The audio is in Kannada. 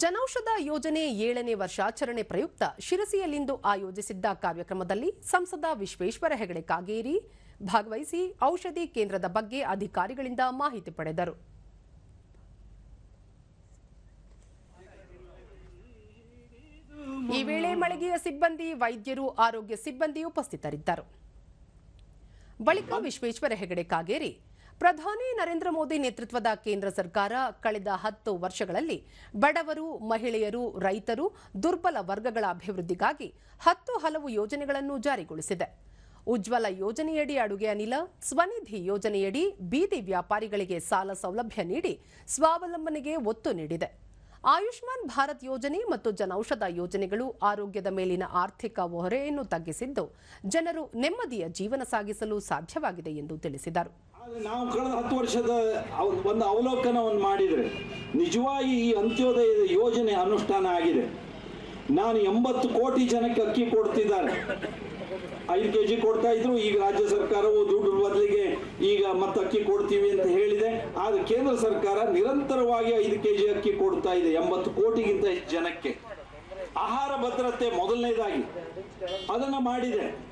ಜನೌಷಧ ಯೋಜನೆ ಏಳನೇ ವರ್ಷಾಚರಣೆ ಪ್ರಯುಕ್ತ ಶಿರಸಿಯಲ್ಲಿಂದು ಆಯೋಜಿಸಿದ್ದ ಕಾರ್ಯಕ್ರಮದಲ್ಲಿ ಸಂಸದ ವಿಶ್ವೇಶ್ವರ ಹೆಗಡೆ ಕಾಗೇರಿ ಭಾಗವಹಿಸಿ ಔಷಧಿ ಕೇಂದ್ರದ ಬಗ್ಗೆ ಅಧಿಕಾರಿಗಳಿಂದ ಮಾಹಿತಿ ಪಡೆದರು. ಈ ವೇಳೆ ಮಳಿಗೆಯ ಸಿಬ್ಬಂದಿ, ವೈದ್ಯರು, ಆರೋಗ್ಯ ಸಿಬ್ಬಂದಿ ಉಪಸ್ಥಿತರಿದ್ದರು. ಬಳಿಕ ವಿಶ್ವೇಶ್ವರ ಹೆಗಡೆ ಕಾಗೇರಿ ಪ್ರಧಾನಿ ನರೇಂದ್ರ ಮೋದಿ ನೇತೃತ್ವದ ಕೇಂದ್ರ ಸರ್ಕಾರ ಕಳೆದ ಹತ್ತು ವರ್ಷಗಳಲ್ಲಿ ಬಡವರು, ಮಹಿಳೆಯರು, ರೈತರು, ದುರ್ಬಲ ವರ್ಗಗಳ ಅಭಿವೃದ್ಧಿಗಾಗಿ ಹತ್ತು ಹಲವು ಯೋಜನೆಗಳನ್ನು ಜಾರಿಗೊಳಿಸಿದೆ. ಉಜ್ವಲ ಯೋಜನೆಯಡಿ ಅಡುಗೆ ಅನಿಲ, ಸ್ವನಿಧಿ ಯೋಜನೆಯಡಿ ಬೀದಿ ವ್ಯಾಪಾರಿಗಳಿಗೆ ಸಾಲ ಸೌಲಭ್ಯ ನೀಡಿ ಸ್ವಾವಲಂಬನೆಗೆ ಒತ್ತು ನೀಡಿದೆ. ಆಯುಷ್ಮಾನ್ ಭಾರತ್ ಯೋಜನೆ ಮತ್ತು ಜನೌಷಧ ಯೋಜನೆಗಳು ಆರೋಗ್ಯದ ಮೇಲಿನ ಆರ್ಥಿಕ ಹೊರೆಯನ್ನು ತಗ್ಗಿಸಿದ್ದು, ಜನರು ನೆಮ್ಮದಿಯ ಜೀವನ ಸಾಗಿಸಲು ಸಾಧ್ಯವಾಗಿದೆ ಎಂದು ತಿಳಿಸಿದರು. ನಾವು ಕಳೆದ ಹತ್ತು ವರ್ಷದ ಒಂದು ಅವಲೋಕನವನ್ನು ಮಾಡಿದರೆ ನಿಜವಾಗಿ ಈ ಅಂತ್ಯೋದಯದ ಯೋಜನೆ ಅನುಷ್ಠಾನ ಆಗಿದೆ. ನಾನು ಎಂಬತ್ತು ಕೋಟಿ ಜನಕ್ಕೆ ಅಕ್ಕಿ ಕೊಡ್ತಿದ್ದಾರೆ. ಐದು ಕೆ ಜಿ ಕೊಡ್ತಾ ಇದ್ರು, ಈಗ ರಾಜ್ಯ ಸರ್ಕಾರವು ದುಡ್ಡು ಬದಲಿಗೆ ಈಗ ಮತ್ತೆ ಅಕ್ಕಿ ಕೊಡ್ತೀವಿ ಅಂತ ಹೇಳಿದೆ. ಆದ್ರೆ ಕೇಂದ್ರ ಸರ್ಕಾರ ನಿರಂತರವಾಗಿ ಐದು ಕೆ ಜಿ ಅಕ್ಕಿ ಕೊಡ್ತಾ ಇದೆ, ಎಂಬತ್ತು ಕೋಟಿಗಿಂತ ಜನಕ್ಕೆ. ಆಹಾರ ಭದ್ರತೆ ಮೊದಲನೇದಾಗಿ. ಅದನ್ನ ಮಾಡಿದೆ.